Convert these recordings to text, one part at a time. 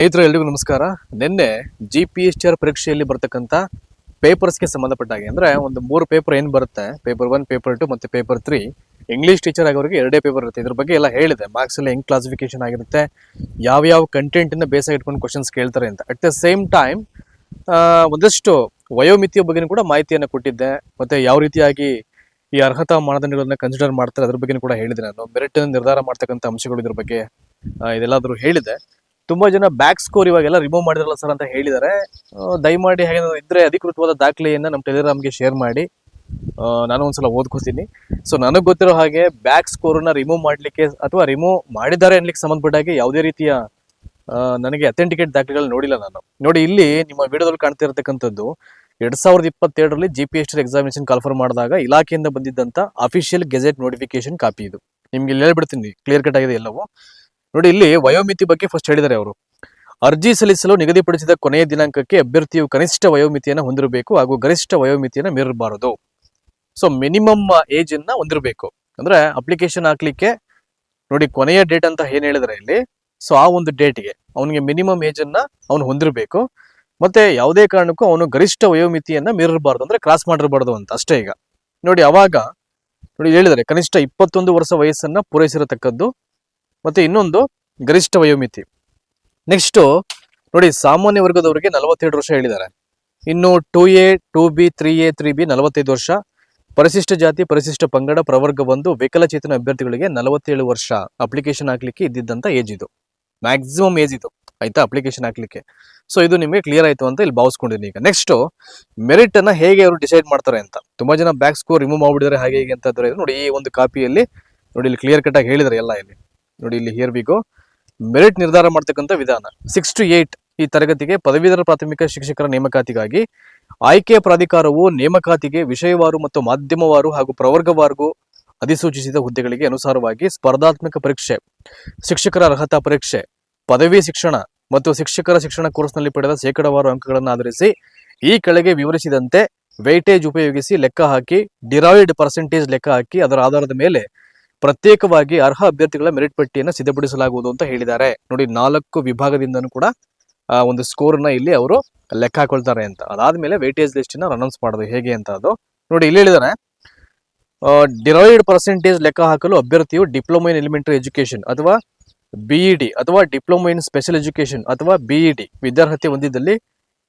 ಸ್ನೇಹಿತರು, ಎಲ್ರಿಗೂ ನಮಸ್ಕಾರ. ನಿನ್ನೆ G P S T R ಪರೀಕ್ಷೆಯಲ್ಲಿ ಬರ್ತಕ್ಕಂಥ ಪೇಪರ್ಸ್ಗೆ ಸಂಬಂಧಪಟ್ಟ ಹಾಗೆ ಅಂದ್ರೆ ಒಂದು ಮೂರು ಪೇಪರ್ ಏನು ಬರುತ್ತೆ ಪೇಪರ್ ಒನ್ ಪೇಪರ್ ಟು ಮತ್ತೆ ಪೇಪರ್ ತ್ರೀ ಇಂಗ್ಲಿಷ್ ಟೀಚರ್ ಆಗೋರಿಗೆ ಎರಡೇ ಪೇಪರ್ ಇರುತ್ತೆ. ಇದ್ರ ಬಗ್ಗೆ ಎಲ್ಲ ಹೇಳಿದೆ. ಮಾರ್ಕ್ಸ್ ಎಲ್ಲ ಹೆಂಗ್ ಕ್ಲಾಸಿಫಿಕೇಶನ್ ಆಗಿರುತ್ತೆ ಯಾವ ಯಾವ ಕಂಟೆಂಟ್ನ ಬೇಸಾಗಿ ಇಟ್ಕೊಂಡು ಕ್ವಶನ್ಸ್ ಕೇಳ್ತಾರೆ ಅಂತ. ಅಟ್ ದ ಸೇಮ್ ಟೈಮ್ ಒಂದಷ್ಟು ವಯೋಮಿತಿಯ ಬಗ್ಗೆ ಕೂಡ ಮಾಹಿತಿಯನ್ನು ಕೊಟ್ಟಿದ್ದೆ. ಮತ್ತೆ ಯಾವ ರೀತಿಯಾಗಿ ಈ ಅರ್ಹತಾ ಮಾನದಂಡಗಳನ್ನು ಕನ್ಸಿಡರ್ ಮಾಡ್ತಾರೆ, ಅದ್ರ ಬಗ್ಗೆ ಕೂಡ ಹೇಳಿದೆ ನಾನು. ಮೆರಿಟ್ ನಿರ್ಧಾರ ಮಾಡ್ತಕ್ಕಂಥ ಅಂಶಗಳು ಇದ್ರ ಬಗ್ಗೆ ಇದೆಲ್ಲಾದ್ರೂ ಹೇಳಿದೆ. ತುಂಬಾ ಜನ ಬ್ಯಾಕ್ ಸ್ಕೋರ್ ಇವಾಗೆಲ್ಲ ರಿಮೂವ್ ಮಾಡಿದ್ರಲ್ಲ ಸರ್ ಅಂತ ಹೇಳಿದ್ದಾರೆ. ದಯಮಾಡಿ ಹಾಗೆ ಇದ್ರೆ ಅಧಿಕೃತವಾದ ದಾಖಲೆಯನ್ನ ನಮ್ಮ ಟೆಲಿಗ್ರಾಮ್ಗೆ ಶೇರ್ ಮಾಡಿ. ನಾನು ಒಂದ್ಸಲ ಓದ್ಕೋತೀನಿ. ಸೊ ನನಗೆ ಗೊತ್ತಿರೋ ಹಾಗೆ ಬ್ಯಾಕ್ ಸ್ಕೋರ್ನ ರಿಮೂವ್ ಮಾಡ್ಲಿಕ್ಕೆ ಅಥವಾ ರಿಮೂವ್ ಮಾಡಿದ್ದಾರೆ ಅನ್ಲಿಕ್ಕೆ ಸಂಬಂಧಪಟ್ಟ ಹಾಗೆ ಯಾವುದೇ ರೀತಿಯ ನನಗೆ ಅಥೆಂಟಿಕೇಟ್ ದಾಖಲೆಗಳು ನೋಡಿಲ್ಲ ನಾನು. ನೋಡಿ, ಇಲ್ಲಿ ನಿಮ್ಮ ವಿಡಿಯೋದಲ್ಲಿ ಕಾಣ್ತಾ ಇರತಕ್ಕಂಥದ್ದು ಎರಡ್ ಸಾವಿರದ ಇಪ್ಪತ್ತೆರಡರಲ್ಲಿ G P S examination call for ಮಾಡಿದಾಗ ಇಲಾಖೆಯಿಂದ ಬಂದಿದ್ದಂತ ಅಫಿಷಿಯಲ್ ಗೆಜೆಟ್ ನೋಟಿಫಿಕೇಶನ್ ಕಾಪಿ ಇದು. ನಿಮ್ಗೆ ಇಲ್ಲಿ ಹೇಳ್ಬಿಡ್ತೀನಿ ಕ್ಲಿಯರ್ ಕಟ್ ಆಗಿದೆ ಎಲ್ಲವೂ. ನೋಡಿ, ಇಲ್ಲಿ ವಯೋಮಿತಿ ಬಗ್ಗೆ ಫಸ್ಟ್ ಹೇಳಿದ್ದಾರೆ ಅವರು. ಅರ್ಜಿ ಸಲ್ಲಿಸಲು ನಿಗದಿಪಡಿಸಿದ ಕೊನೆಯ ದಿನಾಂಕಕ್ಕೆ ಅಭ್ಯರ್ಥಿಯು ಕನಿಷ್ಠ ವಯೋಮಿತಿಯನ್ನು ಹೊಂದಿರಬೇಕು ಹಾಗೂ ಗರಿಷ್ಠ ವಯೋಮಿತಿಯನ್ನು ಮೀರಬಾರದು. ಸೊ ಮಿನಿಮಮ್ ಏಜ್ ಅನ್ನ ಹೊಂದಿರಬೇಕು. ಅಂದ್ರೆ ಅಪ್ಲಿಕೇಶನ್ ಹಾಕ್ಲಿಕ್ಕೆ ನೋಡಿ, ಕೊನೆಯ ಡೇಟ್ ಅಂತ ಏನ್ ಹೇಳಿದ್ರೆ ಇಲ್ಲಿ? ಸೊ ಆ ಒಂದು ಡೇಟ್ಗೆ ಅವನಿಗೆ ಮಿನಿಮಮ್ ಏಜ್ ಅನ್ನ ಅವನು ಹೊಂದಿರಬೇಕು. ಮತ್ತೆ ಯಾವುದೇ ಕಾರಣಕ್ಕೂ ಅವನು ಗರಿಷ್ಠ ವಯೋಮಿತಿಯನ್ನ ಮೀರಬಾರ್ದು, ಅಂದ್ರೆ ಕ್ರಾಸ್ ಮಾಡಿರಬಾರ್ದು ಅಂತ. ಅಷ್ಟೇ ಈಗ. ನೋಡಿ, ಅವಾಗ ನೋಡಿ, ಹೇಳಿದರೆ, ಕನಿಷ್ಠ ಇಪ್ಪತ್ತೊಂದು ವರ್ಷ ವಯಸ್ಸನ್ನ ಪೂರೈಸಿರತಕ್ಕದ್ದು ಮತ್ತೆ ಇನ್ನೊಂದು ಗರಿಷ್ಠ ವಯೋಮಿತಿ. ನೆಕ್ಸ್ಟ್ ನೋಡಿ ಸಾಮಾನ್ಯ ವರ್ಗದವರಿಗೆ ನಲವತ್ತೆರಡು ವರ್ಷ ಹೇಳಿದ್ದಾರೆ. ಇನ್ನು two A two B three A three B ನಲವತ್ತೈದು ವರ್ಷ. ಪರಿಶಿಷ್ಟ ಜಾತಿ, ಪರಿಶಿಷ್ಟ ಪಂಗಡ, ಪ್ರವರ್ಗ ಬಂದು ವಿಕಲಚೇತನ ಅಭ್ಯರ್ಥಿಗಳಿಗೆ ನಲವತ್ತೇಳು ವರ್ಷ ಅಪ್ಲಿಕೇಶನ್ ಹಾಕ್ಲಿಕ್ಕೆ ಇದ್ದಿದ್ದಂತ ಏಜ್ ಇದು. ಮ್ಯಾಕ್ಸಿಮಮ್ ಏಜ್ ಇದು. ಆಯ್ತಾ? ಅಪ್ಲಿಕೇಶನ್ ಹಾಕ್ಲಿಕ್ಕೆ. ಸೊ ಇದು ನಿಮಗೆ ಕ್ಲಿಯರ್ ಆಯ್ತು ಅಂತ ಇಲ್ಲಿ ಭಾವಿಸ್ಕೊಂಡಿದ್ದೀನಿ ಈಗ. ನೆಕ್ಸ್ಟ್ ಮೆರಿಟ್ ಅನ್ನ ಹೇಗೆ ಅವರು ಡಿಸೈಡ್ ಮಾಡ್ತಾರೆ ಅಂತ. ತುಂಬಾ ಜನ ಬ್ಯಾಕ್ ಸ್ಕೋರ್ ರಿಮೂವ್ ಮಾಡಿಬಿಡಿದ್ದಾರೆ ಹಾಗೆ ಹೀಗೆ ಅಂತ ನೋಡಿ ಈ ಒಂದು ಕಾಪಿಯಲ್ಲಿ ನೋಡಿ ಇಲ್ಲಿ ಕ್ಲಿಯರ್ ಕಟ್ ಆಗಿ ಹೇಳಿದ್ರೆ ಎಲ್ಲ ಇಲ್ಲಿ. ನೋಡಿ ಇಲ್ಲಿ ಹಿಯರ್ ಬಿಗೋ ಮೆರಿಟ್ ನಿರ್ಧಾರ ಮಾಡ್ತಕ್ಕಂಥ ವಿಧಾನ. ಸಿಕ್ಸ್ ಟು ಏಟ್ ಈ ತರಗತಿಗೆ ಪದವೀಧರ ಪ್ರಾಥಮಿಕ ಶಿಕ್ಷಕರ ನೇಮಕಾತಿಗಾಗಿ ಆಯ್ಕೆ ಪ್ರಾಧಿಕಾರವು ನೇಮಕಾತಿಗೆ ವಿಷಯವಾರು ಮತ್ತು ಮಾಧ್ಯಮವಾರು ಹಾಗೂ ಪ್ರವರ್ಗವಾರು ಅಧಿಸೂಚಿಸಿದ ಹುದ್ದೆಗಳಿಗೆ ಅನುಸಾರವಾಗಿ ಸ್ಪರ್ಧಾತ್ಮಕ ಪರೀಕ್ಷೆ, ಶಿಕ್ಷಕರ ಅರ್ಹತಾ ಪರೀಕ್ಷೆ, ಪದವಿ ಶಿಕ್ಷಣ ಮತ್ತು ಶಿಕ್ಷಕರ ಶಿಕ್ಷಣ ಕೋರ್ಸ್ನಲ್ಲಿ ಪಡೆದ ಶೇಕಡವಾರು ಅಂಕಗಳನ್ನು ಆಧರಿಸಿ ಈ ಕೆಳಗೆ ವಿವರಿಸಿದಂತೆ ವೈಟೇಜ್ ಉಪಯೋಗಿಸಿ ಲೆಕ್ಕ ಹಾಕಿ ಡಿರಾಯ್ಡ್ ಪರ್ಸೆಂಟೇಜ್ ಲೆಕ್ಕ ಹಾಕಿ ಅದರ ಆಧಾರದ ಮೇಲೆ ಪ್ರತ್ಯೇಕವಾಗಿ ಅರ್ಹ ಅಭ್ಯರ್ಥಿಗಳ ಮೆರಿಟ್ ಪಟ್ಟಿಯನ್ನು ಸಿದ್ಧಪಡಿಸಲಾಗುವುದು ಅಂತ ಹೇಳಿದ್ದಾರೆ. ನೋಡಿ, ನಾಲ್ಕು ವಿಭಾಗದಿಂದನೂ ಕೂಡ ಒಂದು ಸ್ಕೋರ್ನ ಇಲ್ಲಿ ಅವರು ಲೆಕ್ಕ ಹಾಕೊಳ್ತಾರೆ ಅಂತ. ಅದಾದ್ಮೇಲೆ ವೇಟೇಜ್ ಲಿಸ್ಟ್ನ ಅನೌನ್ಸ್ ಮಾಡೋದು ಹೇಗೆ ಅಂತ ಅದು. ನೋಡಿ, ಇಲ್ಲಿ ಹೇಳಿದ್ದಾರೆ ಡಿರೈಡ್ ಪರ್ಸೆಂಟೇಜ್ ಲೆಕ್ಕ ಹಾಕಲು ಅಭ್ಯರ್ಥಿಯು ಡಿಪ್ಲೊಮಾ ಇನ್ ಎಲಿಮೆಂಟರಿ ಎಜುಕೇಶನ್ ಅಥವಾ ಬಿಇಡಿ ಅಥವಾ ಡಿಪ್ಲೊಮಾ ಇನ್ ಸ್ಪೆಷಲ್ ಎಜುಕೇಶನ್ ಅಥವಾ ಬಿಇಡಿ ವಿದ್ಯಾರ್ಹತೆ ಹೊಂದಿದ್ದಲ್ಲಿ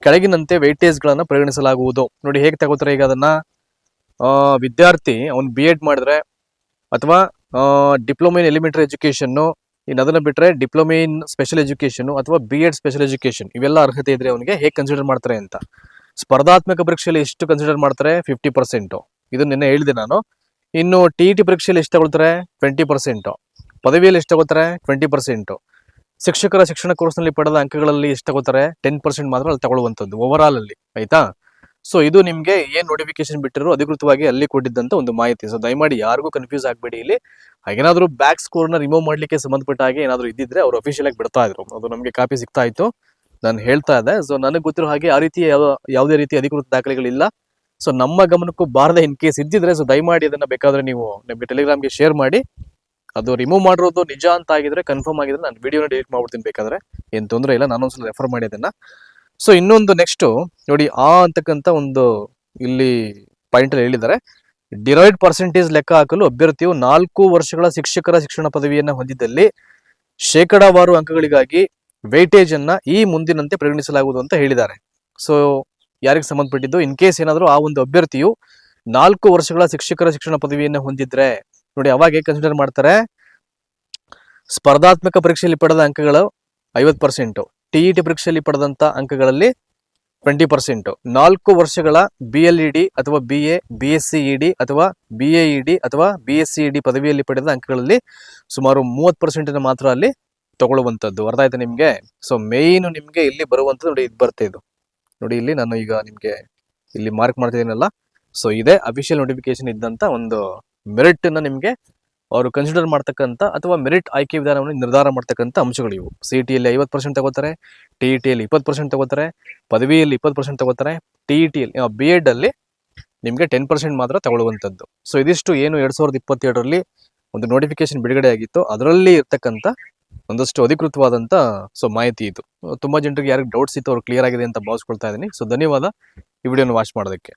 ಕೆಳಗಿನಂತೆ ವೇಟೇಜ್ ಗಳನ್ನ ಪರಿಗಣಿಸಲಾಗುವುದು. ನೋಡಿ, ಹೇಗೆ ತಗೋತಾರೆ ಈಗ ಅದನ್ನ? ವಿದ್ಯಾರ್ಥಿ ಅವ್ನು ಬಿ ಎಡ್ ಮಾಡಿದ್ರೆ ಅಥವಾ ಡಿಪ್ಲೊಮಾ ಇನ್ ಎಲಿಮೆಂಟರಿ ಎಜುಕೇಶನ್ ಇನ್ನು ಅದನ್ನು ಬಿಟ್ಟರೆ ಡಿಪ್ಲೊಮಾ ಇನ್ ಸ್ಪೆಷಲ್ ಎಜುಕೇಶನ್ ಅಥವಾ ಬಿ ಎಡ್ ಸ್ಪೆಷಲ್ ಎಜುಕೇಶನ್ ಇವೆಲ್ಲ ಅರ್ಹತೆ ಇದ್ರೆ ಅವನಿಗೆ ಹೇಗೆ ಕನ್ಸಿಡರ್ ಮಾಡ್ತಾರೆ ಅಂತ. ಸ್ಪರ್ಧಾತ್ಮಕ ಪರೀಕ್ಷೆಯಲ್ಲಿ ಎಷ್ಟು ಕನ್ಸಿಡರ್ ಮಾಡ್ತಾರೆ? ಫಿಫ್ಟಿ ಪರ್ಸೆಂಟು ಇದು ನಿನ್ನೆ ಹೇಳಿದೆ ನಾನು. ಇನ್ನು ಟಿ ಇ ಟಿ ಪರೀಕ್ಷೆಯಲ್ಲಿ ಎಷ್ಟು ತಗೊಳ್ತಾರೆ? ಟ್ವೆಂಟಿ ಪರ್ಸೆಂಟು ಪದವಿಯಲ್ಲಿ ಎಷ್ಟು ತಗೋತಾರೆ ಟ್ವೆಂಟಿ ಪರ್ಸೆಂಟು ಶಿಕ್ಷಕರ ಶಿಕ್ಷಣ ಕೋರ್ಸ್ನಲ್ಲಿ ಪಡೆದ ಅಂಕಗಳಲ್ಲಿ ಎಷ್ಟು ತಗೋತಾರೆ ಟೆನ್ ಪರ್ಸೆಂಟ್ ಮಾತ್ರ ಅಲ್ಲಿ ತಗೊಳ್ಳುವಂಥದ್ದು ಓವರ್ ಆಲ್ ಅಲ್ಲಿ. ಆಯ್ತಾ? ಸೊ ಇದು ನಿಮ್ಗೆ ಏನ್ ನೋಟಿಫಿಕೇಶನ್ ಬಿಟ್ಟಿರೋ ಅಧಿಕೃತವಾಗಿ ಅಲ್ಲಿ ಕೊಟ್ಟಿದ್ದಂತ ಒಂದು ಮಾಹಿತಿ. ಸೊ ದಯಮಾಡಿ ಯಾರಿಗೂ ಕನ್ಫ್ಯೂಸ್ ಆಗಬೇಡಿ ಇಲ್ಲಿ. ಏನಾದ್ರೂ ಬ್ಯಾಕ್ ಸ್ಕೋರ್ನ ರಿಮೂವ್ ಮಾಡ್ಲಿಕ್ಕೆ ಸಂಬಂಧಪಟ್ಟ ಹಾಗೆ ಏನಾದ್ರು ಇದ್ದಿದ್ರೆ ಅವ್ರು ಅಫಿಷಿಯಲ್ ಆಗಿ ಬಿಡ್ತಾ ಇದ್ರು. ಅದು ನಮಗೆ ಕಾಪಿ ಸಿಗ್ತಾ ಇತ್ತು. ನಾನು ಹೇಳ್ತಾ ಇದ್ದೆ. ಸೊ ನನಗೆ ಗೊತ್ತಿರೋ ಹಾಗೆ ಆ ರೀತಿ ಯಾವ- ಯಾವುದೇ ರೀತಿ ಅಧಿಕೃತ ದಾಖಲೆಗಳಿಲ್ಲ. ಸೊ ನಮ್ಮ ಗಮನಕ್ಕೂ ಬಾರದೆ ಇನ್ ಕೇಸ್ ಇದ್ದಿದ್ರೆ ಸೊ ದಯಮಾಡಿ ಅದನ್ನ ಬೇಕಾದ್ರೆ ನೀವು ಟೆಲಿಗ್ರಾಮ್ ಟೆಲಿಗ್ರಾಮ್ಗೆ ಶೇರ್ ಮಾಡಿ. ಅದು ರಿಮೂವ್ ಮಾಡಿರೋದು ನಿಜ ಅಂತ ಆಗಿದ್ರೆ ಕನ್ಫರ್ಮ್ ಆಗಿದ್ರೆ ನಾನು ವಿಡಿಯೋನ ಡಿಲೀಟ್ ಮಾಡ್ಬಿಡ್ತೀನಿ ಬೇಕಾದ್ರೆ. ಏನ್ ತೊಂದರೆ ಇಲ್ಲ. ನಾನು ಒಂದ್ಸಲ ರೆಫರ್ ಮಾಡಿ ಅದನ್ನ. ಸೊ ಇನ್ನೊಂದು ನೆಕ್ಸ್ಟ್ ನೋಡಿ ಆ ಅಂತಕ್ಕಂಥ ಒಂದು ಇಲ್ಲಿ ಪಾಯಿಂಟ್ ಅಲ್ಲಿ ಹೇಳಿದ್ದಾರೆ. ಡಿರೈಡ್ ಪರ್ಸೆಂಟೇಜ್ ಲೆಕ್ಕ ಹಾಕಲು ಅಭ್ಯರ್ಥಿಯು ನಾಲ್ಕು ವರ್ಷಗಳ ಶಿಕ್ಷಕರ ಶಿಕ್ಷಣ ಪದವಿಯನ್ನು ಹೊಂದಿದ್ದಲ್ಲಿ ಶೇಕಡಾವಾರು ಅಂಕಗಳಿಗಾಗಿ ವೇಟೇಜ್ ಅನ್ನ ಈ ಮುಂದಿನಂತೆ ಪರಿಗಣಿಸಲಾಗುವುದು ಅಂತ ಹೇಳಿದ್ದಾರೆ. ಸೊ ಯಾರಿಗೆ ಸಂಬಂಧಪಟ್ಟಿದ್ದು? ಇನ್ ಕೇಸ್ ಏನಾದರೂ ಆ ಒಂದು ಅಭ್ಯರ್ಥಿಯು ನಾಲ್ಕು ವರ್ಷಗಳ ಶಿಕ್ಷಕರ ಶಿಕ್ಷಣ ಪದವಿಯನ್ನು ಹೊಂದಿದ್ರೆ, ನೋಡಿ ಅವಾಗ ಕನ್ಸಿಡರ್ ಮಾಡ್ತಾರೆ, ಸ್ಪರ್ಧಾತ್ಮಕ ಪರೀಕ್ಷೆಯಲ್ಲಿ ಪಡೆದ ಅಂಕಗಳು ಐವತ್ತು ಪರ್ಸೆಂಟು ಟಿ ಇ ಟಿ ಪರೀಕ್ಷೆಯಲ್ಲಿ ಪಡೆದಂತ ಅಂಕಗಳಲ್ಲಿ ಟ್ವೆಂಟಿ ಪರ್ಸೆಂಟ್ ನಾಲ್ಕು ವರ್ಷಗಳ ಬಿ ಎಲ್ ಇ ಡಿ ಅಥವಾ B A B S C E D ಅಥವಾ ಬಿ ಎ ಇ ಡಿ ಅಥವಾ B S C E D ಪದವಿಯಲ್ಲಿ ಪಡೆದ ಅಂಕಗಳಲ್ಲಿ ಸುಮಾರು ಮೂವತ್ತು ಪರ್ಸೆಂಟ್ ಮಾತ್ರ ಅಲ್ಲಿ ತಗೊಳ್ಳುವಂಥದ್ದು. ಅರ್ಥ ಆಯ್ತಾ ನಿಮಗೆ? ಸೊ ಮೇಯ್ನ್ ನಿಮಗೆ ಇಲ್ಲಿ ಬರುವಂಥದ್ದು ನೋಡಿ, ಇದು ಬರ್ತಾ ಇದು. ನೋಡಿ, ಇಲ್ಲಿ ನಾನು ಈಗ ನಿಮಗೆ ಇಲ್ಲಿ ಮಾರ್ಕ್ ಮಾಡ್ತಿದ್ದೀನಲ್ಲ. ಸೊ ಇದೇ ಅಫಿಷಿಯಲ್ ನೋಟಿಫಿಕೇಶನ್ ಇದ್ದಂತ ಒಂದು ಮೆರಿಟ್ನ ನಿಮಗೆ ಅವರು ಕನ್ಸಿಡರ್ ಮಾಡ್ತಕ್ಕಂಥ ಅಥವಾ ಮೆರಿಟ್ ಆಯ್ಕೆ ವಿಧಾನವನ್ನು ನಿರ್ಧಾರ ಮಾಡ್ತಕ್ಕಂಥ ಅಂಶಗಳು ಇವು. ಸಿ ಟಿಯಲ್ಲಿ ಐವತ್ತು ಪರ್ಸೆಂಟ್ ತಗೋತಾರೆ ಟಿ ಇ ಟಿಯಲ್ಲಿ ಇಪ್ಪತ್ತು ಪರ್ಸೆಂಟ್ ತಗೋತಾರೆ, ಪದವಿಯಲ್ಲಿ ಇಪ್ಪತ್ತು ಪರ್ಸೆಂಟ್ ತಗೋತಾರೆ ಟಿ ಇ ಟಿಯಲ್ಲಿ ಬಿ ಎಡ್ಡಲ್ಲಿ ನಿಮಗೆ ಟೆನ್ ಪರ್ಸೆಂಟ್ ಮಾತ್ರ ತಗೊಳ್ಳುವಂಥದ್ದು. ಸೊ ಇದಿಷ್ಟು ಏನು ಎರಡು ಸಾವಿರದ ಇಪ್ಪತ್ತೆರಡರಲ್ಲಿ ಒಂದು ನೋಟಿಫಿಕೇಶನ್ ಬಿಡುಗಡೆ ಆಗಿತ್ತು ಅದರಲ್ಲಿ ಇರ್ತಕ್ಕಂಥ ಒಂದಷ್ಟು ಅಧಿಕೃತವಾದಂಥ ಸೊ ಮಾಹಿತಿ ಇದು. ತುಂಬ ಜನರಿಗೆ ಯಾರಿಗೆ ಡೌಟ್ಸ್ ಇತ್ತು, ಅವ್ರು ಕ್ಲಿಯರ್ ಆಗಿದೆ ಅಂತ ಭಾವಿಸ್ಕೊಳ್ತಾ ಇದ್ದೀನಿ. ಸೊ ಧನ್ಯವಾದ. ಈ ವಿಡಿಯೋನ ವಾಚ್ ಮಾಡೋದಕ್ಕೆ.